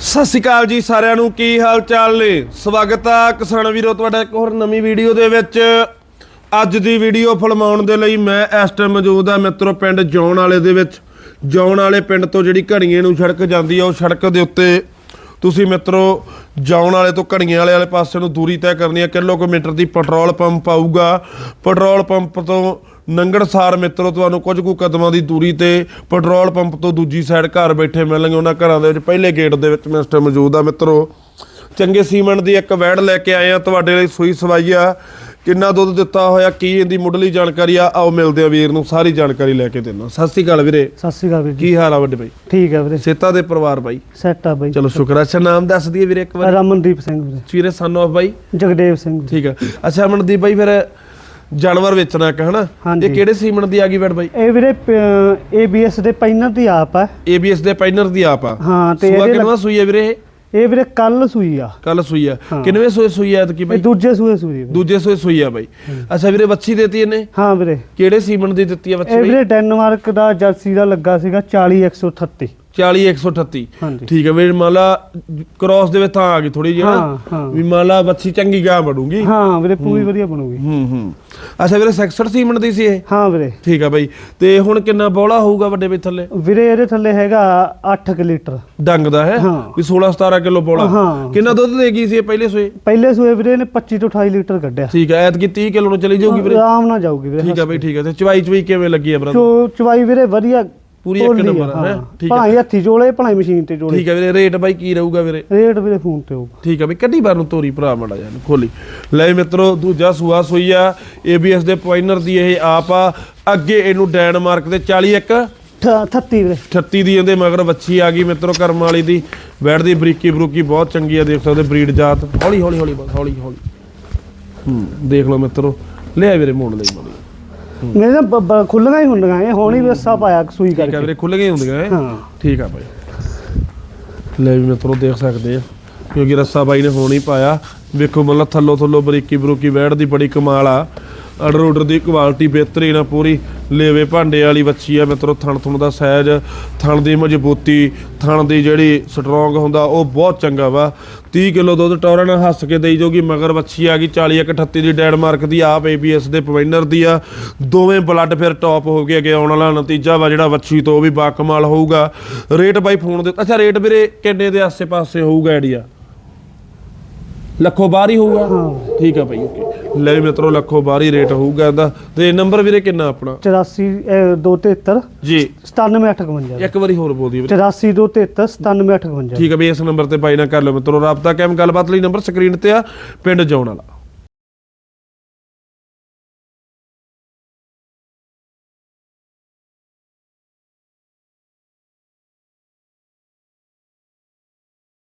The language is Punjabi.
ਸਤਿ ਸ਼੍ਰੀ ਅਕਾਲ ਜੀ ਸਾਰਿਆਂ ਨੂੰ, ਕੀ ਹਾਲ ਚਾਲ ਨੇ? ਸਵਾਗਤ ਆ ਕਿਸਾਨ ਵੀਰੋ, ਤੁਹਾਡਾ ਇੱਕ ਹੋਰ ਨਵੀਂ ਵੀਡੀਓ ਦੇ ਵਿੱਚ। ਅੱਜ ਦੀ ਵੀਡੀਓ ਫਿਲਮਾਉਣ ਦੇ ਲਈ ਮੈਂ ਇਸ ਟਾਈਮ ਮੌਜੂਦ ਆ ਮਿੱਤਰੋ, ਪਿੰਡ ਜੌਣ ਵਾਲੇ ਦੇ ਵਿੱਚ। ਜੌਣ ਵਾਲੇ ਪਿੰਡ ਤੋਂ ਜਿਹੜੀ ਘੜੀਏ ਨੂੰ ਸੜਕ ਜਾਂਦੀ ਆ, ਉਹ ਸੜਕ ਦੇ ਉੱਤੇ ਤੁਸੀਂ ਮਿੱਤਰੋ ਜੌਣ ਵਾਲੇ ਤੋਂ ਘੜੀਆਂ ਵਾਲੇ ਵਾਲੇ ਪਾਸੇ ਨੂੰ ਦੂਰੀ ਤੈਅ ਕਰਨੀ ਹੈ। ਕਿਲੋਮੀਟਰ ਦੀ ਪੈਟਰੋਲ ਪੰਪ ਆਊਗਾ। ਪੈਟਰੋਲ ਪੰਪ ਤੋਂ ਨੰਗੜਸਾਰ ਮਿੱਤਰੋ, ਤੁਹਾਨੂੰ ਕੁਝ ਕੁ ਕਦਮਾਂ ਦੀ ਦੂਰੀ ਤੇ ਪੈਟਰੋਲ ਪੰਪ ਤੋਂ ਦੂਜੀ ਸਾਈਡ ਘਰ ਬੈਠੇ ਮਿਲਣਗੇ। ਉਹਨਾਂ ਘਰਾਂ ਦੇ ਵਿੱਚ ਪਹਿਲੇ ਗੇਟ ਦੇ ਵਿੱਚ ਮਿਸਟਰ ਮੌਜੂਦ ਆ ਮਿੱਤਰੋ। ਚੰਗੇ ਸੀਮੈਂਟ ਦੀ ਇੱਕ ਵੈੜ ਲੈ ਕੇ ਆਏ ਆ। ਤੁਹਾਡੇ ਲਈ ਸੂਈ ਸਵਾਈ ਆ। ਕਿੰਨਾ ਦੁੱਧ ਦਿੱਤਾ ਹੋਇਆ ਕੀ ਇਹਦੀ ਮੁੱਢਲੀ ਜਾਣਕਾਰੀ ਆ ਆਓ ਮਿਲਦੇ ਆ ਵੀਰ ਨੂੰ ਸਾਰੀ ਜਾਣਕਾਰੀ ਲੈ ਕੇ ਦਿੰਦਾ ਸਤਿ ਸ਼੍ਰੀ ਅਕਾਲ ਵੀਰੇ। ਸਤਿ ਸ਼੍ਰੀ ਅਕਾਲ ਵੀਰ ਜੀ। ਕੀ ਹਾਲ ਆ ਵੱਡੇ ਬਾਈ? ਠੀਕ ਹੈ ਵੀਰੇ। ਸੇਤਾ ਦੇ ਪਰਿਵਾਰ ਬਾਈ? ਸੈਟ ਆ ਬਾਈ। ਚਲੋ ਸ਼ੁਕਰ ਆ। ਅੱਛਾ ਨਾਮ ਦੱਸ ਦਈਏ ਵੀਰੇ ਇੱਕ ਵਾਰ। ਰਮਨਦੀਪ ਸਿੰਘ ਵੀਰੇ। ਵੀਰੇ ਸਨ ਆਫ ਬਾਈ? ਜਗਦੇਵ ਸਿੰਘ ਠੀਕ ਆ। ਅੱਛਾ ਅਮਨਦੀਪ ਬਾਈ ਫਿਰ ਜਾਨਵਰ ਵੇਚਣਾ ਇੱਕ ਹਨਾ? ਹਾਂਜੀ। ਇਹ ਕਿਹੜੇ ਸੀਮਨ ਦੀ ਆ ਗਈ ਬੈਡ ਬਾਈ? ਇਹ ਵੀਰੇ ਏਬੀਐਸ ਦੇ ਪੈਨਰ ਦੀ ਆਪ ਆ। ABS ਦੇ ਪਾਈਨਰ ਦੀ ਆਪ ਆ। ਹਾਂ ਤੇ ਸੂਆ ਇਹਦੇ ਕਿੰਨਾ ਸੂਈ ਆ ਵੀਰੇ ਇਹ? ਵੀਰੇ ਕੱਲ ਸੂਈ ਆ। ਕੱਲ ਸੂਈ ਆ। ਕਿੰਨਵੇਂ ਸੂਏ ਸੂਈ ਆ ਐਤਕੀ ਇਹ ਬਾਈ ਦੂਜੇ ਸੂਏ ਸੂਈ ਵੀਰੇ। ਦੂਜੇ ਸੂਏ ਸੂਈ ਆ ਬਾਈ। ਅੱਛਾ ਵੀਰੇ ਬੱਚੀ ਦੇਤੀ ਇਹਨੇ? ਹਾਂ ਵੀਰੇ। ਕਿਹੜੇ ਸੀਮਨ ਦੀ ਦਿੱਤੀ ਆ ਇਹ ਬਾਈ? ਵੀਰੇ ਡੈਨਮਾਰਕ ਦਾ ਜਰਸੀ ਦਾ ਲੱਗਾ ਸੀਗਾ 40138 40138 ਹਾਂਜੀ। ਠੀਕ ਹੈ ਵੀਰੇ ਮੰਨ ਲਾ ਕ੍ਰਾਸ ਦੇ ਵਿੱਚ ਤਾਂ ਆ ਗਈ ਥੋੜੀ ਜਿਹੀ ਹਾਂ, ਨਾ। ਹਾਂ। ਵੀ ਮੰਨ ਲਾ ਬੱਚੀ ਚੰਗੀ ਗਾਂ ਬਣੂਗੀ। ਹਾਂ ਵੀਰੇ ਪੂਰੀ ਵਧੀਆ ਬਣੂਗੀ। ਹੂੰ ਹੂੰ। ਅੱਛਾ ਵੀਰੇ 66 ਸੀਮਨ ਦੀ ਸੀ ਇਹ? ਹਾਂ ਵੀਰੇ। ਠੀਕ ਆ ਬਾਈ। ਤੇ ਹੁਣ ਕਿੰਨਾ ਬੋਲਾ ਹੋਊਗਾ ਵੱਡੇ ਬਈ ਥੱਲੇ? ਵੀਰੇ ਇਹਦੇ ਥੱਲੇ ਹੈਗਾ 8 ਲੀਟਰ। ਡੰਗ ਦਾ ਹੈ? ਹਾਂ। ਵੀ 16 17 ਕਿਲੋ ਬੋਲਾ। ਹਾਂ। ਕਿੰਨਾ ਦੁੱਧ ਦੇ ਗਈ ਸੀ ਇਹ ਪਹਿਲੇ ਸੋਏ? ਪਹਿਲੇ ਸੂਏ ਵੀਰੇ ਨੇ 25 ਤੋਂ 28 ਲੀਟਰ ਕੱਢਿਆ। ਠੀਕ ਹੈ ਐਤਕੀ 30 ਕਿਲੋ ਨੂੰ ਚਲੀ ਜਾਊਗੀ ਵੀਰੇ? ਆਰਾਮ ਨਾਲ ਜਾਊਗੀ ਵੀਰੇ ਠੀਕ ਆ ਬਾਈ ਠੀਕ ਆ। ਤੇ ਚਵਾਈ ਚਵਾਈ ਕਿਵੇਂ ਲੱਗੀ ਆ ਬ੍ਰਦਰ ਚੋ ਚਵਾਈ ਵੀਰੇ ਵਧੀਆ ਪੂਰੀ ਇੱਕ ਨੰਬਰ ਹੈ, ਹਾਂ। ਠੀਕ ਆ। ਭਾਵੇਂ ਹੱਥੀ ਚੋਲੇ ਭਾਵੇਂ ਮਸ਼ੀਨ ਤੇ ਚੋਲੇ ਠੀਕ ਆ ਵੀਰੇ ਰੇਟ ਬਾਈ ਕੀ ਰਹੂਗਾ ਵੀਰੇ? ਰੇਟ ਵੀਰੇ ਫੋਨ ਤੇ ਹੋਊਗਾ। ਠੀਕ ਆ ਬਈ ਕੱਢੀ ਬਾਰ ਨੂੰ ਤੋਰੀ ਭਰਾ ਮੜਾ ਜਾਨ ਖੋਲੀ। ਲੈ ਮਿੱਤਰੋ ਦੂਜਾ ਸੂਆ ਸੂਈ ਆ ABS ਦੇ ਪੁਆਇੰਟਰ ਦੀ ਇਹ ਆਪ ਆ। ਅੱਗੇ ਇਹਨੂੰ ਡੈਨਮਾਰਕ ਦੇ 41 ਠ- 38 ਵੀਰੇ। 38 ਦੀ ਇਹਦੇ ਮਗਰ ਵੱਛੀ ਆ ਗਈ ਮਿੱਤਰੋ ਕਰਮ ਵਾਲੀ ਦੀ। ਬੈਠ ਦੀ ਬਰੀਕੀ ਬਰੂਕੀ ਬਹੁਤ ਚੰਗੀ ਆ ਦੇਖ ਸਕਦੇ ਬਰੀਡ ਜਾਤ। ਹੌਲੀ ਹੌਲੀ ਹੌਲੀ ਬਸ ਹੌਲੀ ਹੌਲੀ। ਹੂੰ ਦੇਖ ਲਓ ਮਿੱਤਰੋ। ਲੈ ਵੀਰੇ ਮੋੜ ਲਈ ਮੋੜੀ। ਮੇਰੇ ਬ- ਖੁੱਲੀਆਂ ਹੀ ਹੁੰਦੀਆਂ ਇਹ ਹੁਣ ਹੀ ਰੱਸਾ ਪਾਇਆ ਸੂਈ ਠੀਕ ਆ ਕਰਕੇ। ਵੀਰੇ ਖੁੱਲ ਗਏ ਹੁੰਦੀਆਂ ਇਹ। ਹਾਂ। ਠੀਕ ਆ ਬਾਈ ਲੈ ਵੀ ਮਿੱਤਰੋ ਦੇਖ ਸਕਦੇ ਆ ਕਿਉਂਕਿ ਰੱਸਾ ਬਾਈ ਨੇ ਹੁਣ ਹੀ ਪਾਇਆ। ਵੇਖੋ ਮਤਲਬ ਥੱਲੋ ਥੱਲੋ ਬਰੀਕੀ ਬਰੂਕੀ ਬੈਠ ਦੀ ਬੜੀ ਕਮਾਲ ਆ। ਆਰਡਰ ਆਰਡਰ ਦੀ ਕੁਆਲਿਟੀ ਬਿਹਤਰੀਨ ਆ ਪੂਰੀ। ਲੇਵੇ ਭਾਂਡੇ ਵਾਲੀ ਵੱਛੀ ਆ, ਮਿੱਤਰੋ, ਥਣ ਥਣ ਦਾ ਸਾਈਜ਼ ਥਣ ਦੀ ਮਜ਼ਬੂਤੀ, ਥਣ ਦੀ ਜਿਹੜੀ ਸਟਰੋਂਗ ਹੁੰਦਾ, ਉਹ ਬਹੁਤ ਚੰਗਾ ਵਾ। 30 ਕਿਲੋ ਦੁੱਧ ਟੌਰਾ ਨਾਲ ਹੱਸ ਕੇ ਦੇਈ ਜਾਊਗੀ, ਮਗਰ ਵੱਛੀ ਆ ਗਈ 40 38 ਦੀ ਡੈਨਮਾਰਕ ਦੀ, ਆਪ ABS ਦੇ ਪਵੈਨਰ ਦੀ ਆ। ਦੋਵੇਂ ਬਲੱਡ ਫਿਰ ਟੌਪ ਹੋ ਗਏ ਅੱਗੇ, ਆਉਣ ਵਾਲਾ ਨਤੀਜਾ ਵਾ, ਜਿਹੜਾ ਵੱਛੀ ਤੋਂ ਉਹ ਵੀ ਬਾਕਮਾਲ ਹੋਊਗਾ। ਰੇਟ ਬਾਈ ਫੋਨ ਦੇ ਅੱਛਾ ਰੇਟ ਵੀਰੇ, ਕਿੰਨੇ ਦੇ ਆਸੇ-ਪਾਸੇ ਹੋਊਗਾ ਆਈਡੀਆ ਲੱਖੋ ਬਾਹਰ ਹੀ ਹੋਊਗਾ? ਹਾਂ। ਠੀਕ ਆ ਬਾਈ ਓਕੇ ਲੈ ਵੀ ਮਿੱਤਰੋ ਲੱਖੋ ਬਾਹਰ ਹੀ ਰੇਟ ਹੋਊਗਾ ਇਹਦਾ। ਤੇ ਨੰਬਰ ਵੀਰੇ ਕਿੰਨਾ ਆਪਣਾ? 84 ਇਹ 273 ਜੀ। 97851 ਇੱਕ ਵਾਰੀ ਹੋਰ ਬੋਲ ਦਿਓ ਵੀਰੇ। 84 273 97851 ਠੀਕ ਆ ਬਈ ਇਸ ਨੰਬਰ ਤੇ ਬਾਈ ਨਾਲ ਕਰ ਲਓ ਮਿੱਤਰੋ ਰਾਬਤਾ ਕੈਮ ਗੱਲਬਾਤ ਲਈ ਨੰਬਰ ਸਕਰੀਨ ਤੇ ਆ ਪਿੰਡ ਜਾਉਣ ਵਾਲਾ।